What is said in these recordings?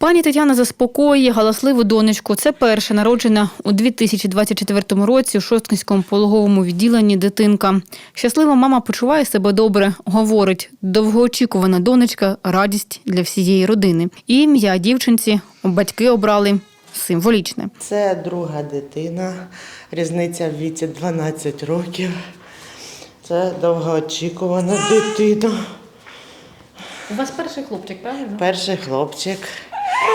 Пані Тетяна заспокоює галасливу донечку. Це перша народжена у 2024 році у Шосткинському пологовому відділенні дитинка. Щаслива мама почуває себе добре. Говорить, довгоочікувана донечка радість для всієї родини. І ім'я дівчинці батьки обрали символічне. Це друга дитина, різниця в віці 12 років. Це довгоочікувана дитина. У вас перший хлопчик, правильно? Перший хлопчик,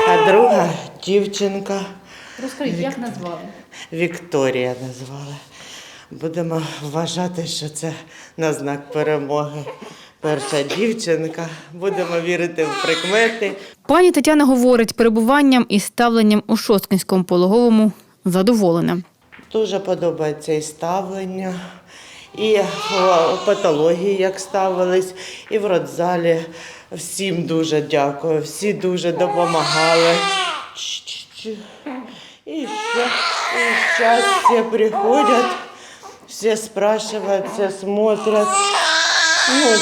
а друга дівчинка Розкажіть, як назвали? Вікторія назвали. Будемо вважати, що це на знак перемоги. Перша дівчинка. Будемо вірити в прикмети. Пані Тетяна говорить, перебуванням і ставленням у Шосткинському пологовому задоволена. Дуже подобається і ставлення, і о, патології, як ставились, і в родзалі. Всім дуже дякую, всі дуже допомагали. І ще, і зараз всі приходять, всі спрашивают, всі смотрять. Ну,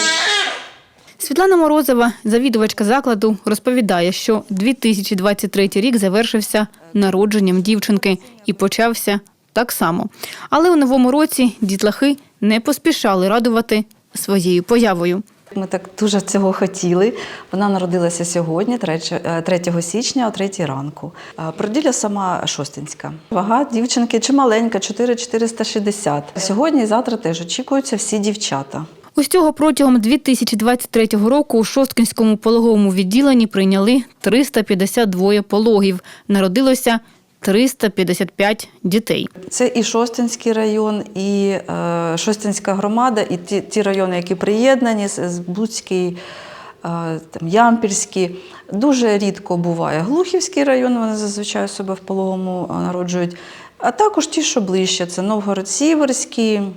Світлана Морозова, завідувачка закладу, розповідає, що 2023 рік завершився народженням дівчинки і почався так само. Але у новому році дітлахи не поспішали радувати своєю появою. Ми так дуже цього хотіли. Вона народилася сьогодні, 3, е, 3 січня, о 3 ранку. Породіля сама Шостинська. Вага дівчинки чималенька, 4,460. Сьогодні і завтра теж очікуються всі дівчата. Усього протягом 2023 року у Шосткинському пологовому відділенні прийняли 352 пологів. Народилося 355 дітей. Це і Шостинський район, і е, Шостинська громада, і ті, ті райони, які приєднані, Буцький, е, там, Ямпільський. Дуже рідко буває Глухівський район, вони зазвичай себе в пологому е, народжують. А також ті, що ближче, це Новгород-Сіверський.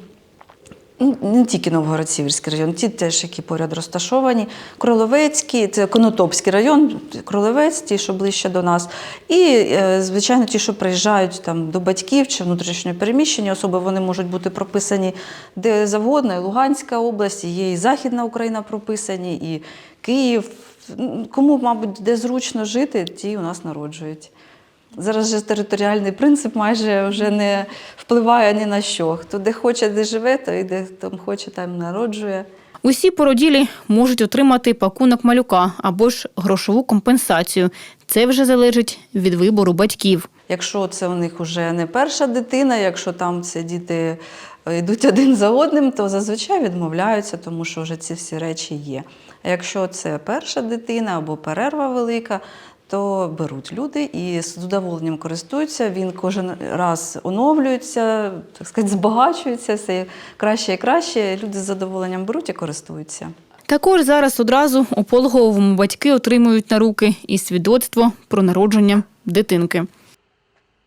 Ну, Не тільки Новгород-Сіверський район, ті теж, які поряд розташовані. Кроловецький, це Конотопський район, Кролевець, ті, що ближче до нас. І, е, звичайно, ті, що приїжджають там, до батьків чи внутрішньо переміщені особи, вони можуть бути прописані де завгодно, і Луганська область, є і Західна Україна прописані, і Київ. Кому, мабуть, де зручно жити, ті у нас народжують. Зараз же територіальний принцип майже вже не впливає ні на що. Хто де хоче, де живе, то і де там хоче, там народжує. Усі породілі можуть отримати пакунок малюка або ж грошову компенсацію. Це вже залежить від вибору батьків. Якщо це у них вже не перша дитина, якщо там це діти е, йдуть один за одним, то зазвичай відмовляються, тому що вже ці всі речі є. А якщо це перша дитина або перерва велика, то беруть люди і з задоволенням користуються. Він кожен раз оновлюється, так сказати, збагачується, все краще і краще. Люди з задоволенням беруть і користуються. Також зараз одразу у пологовому батьки отримують на руки і свідоцтво про народження дитинки.